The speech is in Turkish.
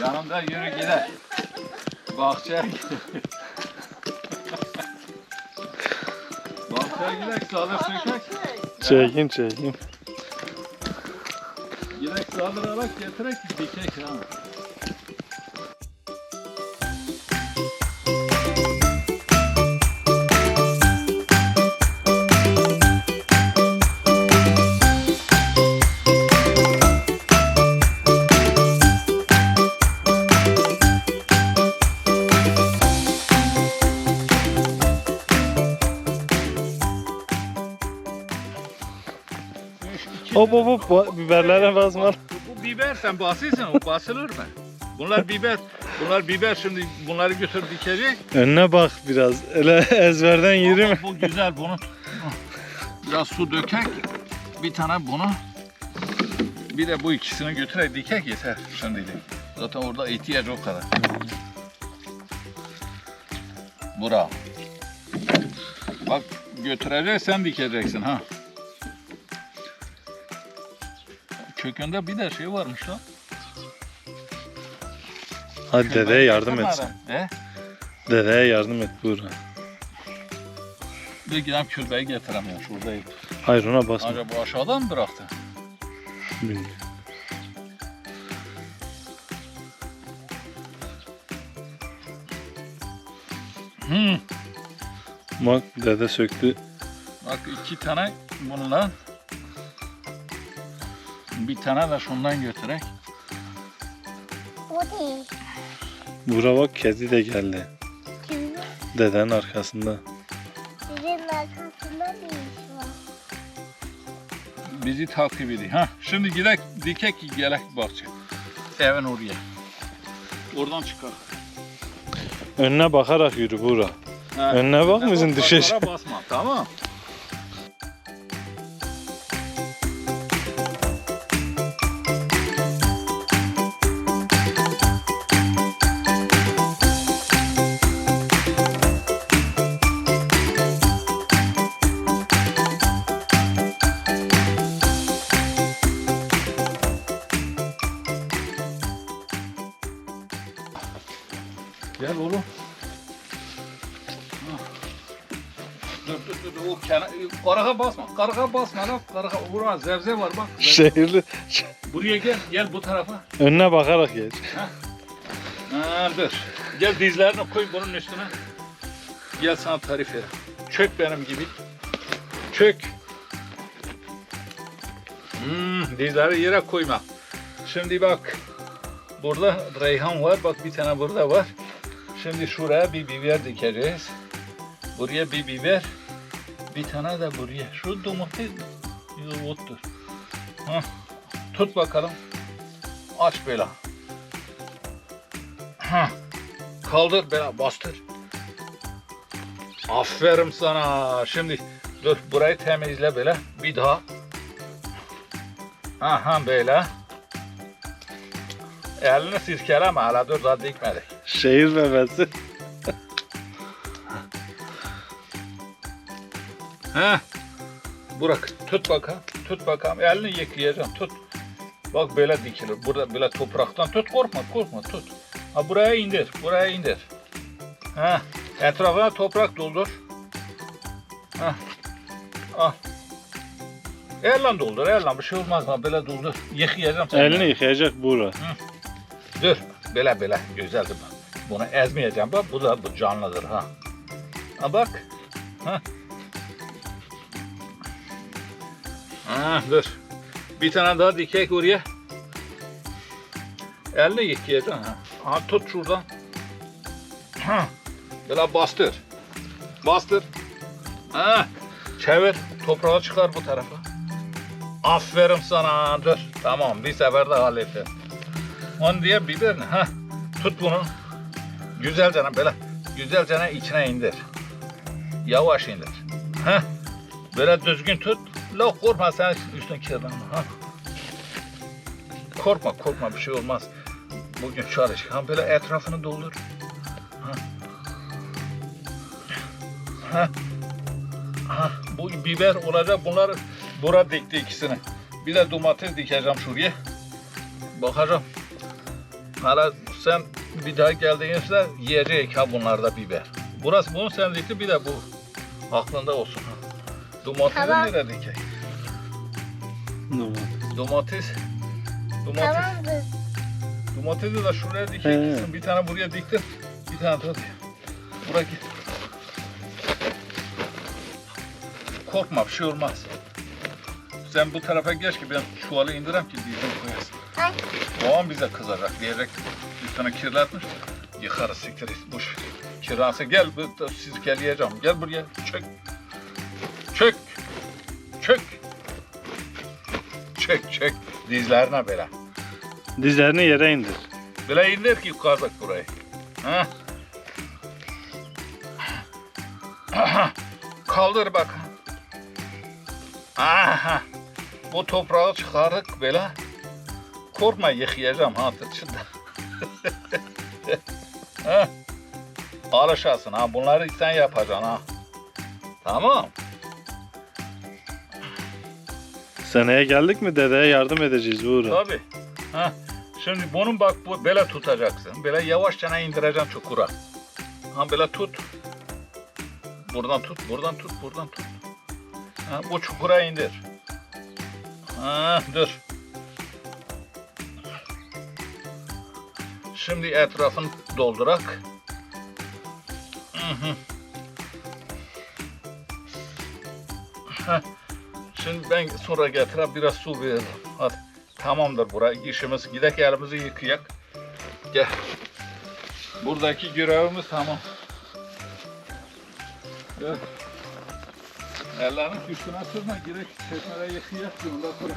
Yanımda yürü gider. Bahçeye gider. Bahçeye gider, sağlık sökek. Çekin çekin. Gidek saldırarak getirek dikek ha. Hop hop hop biberlere basma. Bu biber sen basıyorsun, o basılır mı? Bunlar biber, bunlar biber şimdi bunları götür dikecek. Önüne bak biraz. Öyle ezberden yürüme. Bu güzel bunu. Biraz su dökek. Bir tane bunu. Bir de bu ikisini götürek dikek yeter şimdilik. Zaten orada ihtiyaç o kadar. Bravo. Bak götüreceksen dikeceksin ha. Kökünde bir de şey varmış lan. Hadi dedeye yardım et. sen. He? Dedeye yardım et Buğra. Bir gidem külbeyi getiremiyorum şuradayım. Hayır ona basma. Acaba aşağıdan mı bıraktı? Bilmiyorum. Hmm. Bak dede söktü. Bak iki tane bundan. Bir tane de şundan götürek. O değil. Buğra bak kedi de geldi. Kimin? Dedenin arkasında. Sizin arkasında bir iş var. Bizi takip ediyor. Ha, şimdi gidek dikek gelek bahçe. Evin oraya. Oradan çıkar. Önüne bakarak yürü Buğra. Ha. Önüne bak Ne mısın bak, düşecek. taşlara basma tamam. O kenar karağa basma. Karağa basma lan. Karağa vurma zevze var bak. zevze. Şehirli. Buraya gel. Gel bu tarafa. Önüne bakarak geç. Ha dur. Gel dizlerini koy bunun üstüne. Gel sana tarif vereyim. Çök benim gibi. Çök. Hmm, dizleri yere koyma. Şimdi bak. Burada reyhan var. Bak bir tane burada var. Şimdi şuraya bir biber dikeceğiz. Buraya bir biber. Bir tane de buraya. Şu domates yoğurttur. Hah. Tut bakalım. Aç böyle. Hah. Kaldır böyle bastır. Aferin sana. Şimdi dur burayı temizle böyle. Bir daha. Aha böyle. Elini sirkeleme hala dur daha dikmedik. Şehir bebesi. He. Burak tut bakalım. Tut bakalım. Elini yıkayacaksın. Tut. Bak böyle dikilir. Burada böyle topraktan tut. Korkma korkma tut. Ha buraya indir. Buraya indir. Ha. Etrafına toprak doldur. Ha. Al. Elle doldur. Elle bir şey olmaz. Ha böyle doldur. Yıkayacağım seni. Elini yıkayacak Buğra. Dur. Böyle böyle. Güzeldir bak. Bunu ezmeyeceğim bak. Bu da bu canlıdır ha. Ha bak. Ha. Ha dur. Bir tane daha dikek oraya. Elini yıkayacaksın ha. Ha tut şuradan. Böyle bastır. Bastır. Ha. Çevir. Toprağı çıkar bu tarafa. Aferin sana. Dur. Tamam bir seferde hallettim. On diye biber ne? Ha. Tut bunu. Güzelce böyle güzelce içine indir. Yavaş indir. Ha. Böyle düzgün tut. La korkma sen üstüne kirlenme. Ha. Korkma korkma bir şey olmaz. Bugün çalış. Ha böyle etrafını doldur. Ha. Ha. Ha. Bu biber olacak. Bunları bura dikti ikisini. Bir de domates dikeceğim şuraya. Bakacağım. Hala sen bir daha geldiğinizde yiyecek ha bunlarda biber. Burası bunun sen dikti bir de bu aklında olsun. Domatesi Tamam. nereye dikey? Tamam. Domates. Domates. Tamamdır. Domatesi de şuraya dikeceksin. Bir tane buraya diktin. Bir tane. Buraya git. Korkma bir şey olmaz. Sen bu tarafa geç ki ben çuvalı indirem ki dizim koyasın. Ay. Babam bize kızacak diyecek. Bir tane kirletmiş. Yıkarız siktir. Boş. Kirası gel bu- siz geleceğim. Gel buraya. Çök. Çök. Çök. Çök çök. Dizlerine böyle. Dizlerini yere indir. Böyle indir ki yukarıda burayı. Ha? Kaldır bak. Aha. Bu toprağı çıkarık böyle. Korkma yıkayacağım ha tırçında. ha. Alışasın ha. Bunları sen yapacaksın ha. Tamam. Seneye geldik mi dedeye yardım edeceğiz Buğra. Tabii. Ha. Şimdi bunun bak bu böyle tutacaksın. Böyle yavaşça indireceksin çukura. Ha böyle tut. Buradan tut, buradan tut, buradan tut. Ha, bu çukura indir. Ha, dur. Şimdi etrafını doldurak. Hı hı. Şimdi ben sonra getirip biraz su veririm. Hadi. Tamamdır bura işimiz. Gidek elimizi yıkayak. Gel. Buradaki görevimiz tamam. Gel. Ellerini üstüne sürme. Girek çeşmede yıkayak. Ondan sonra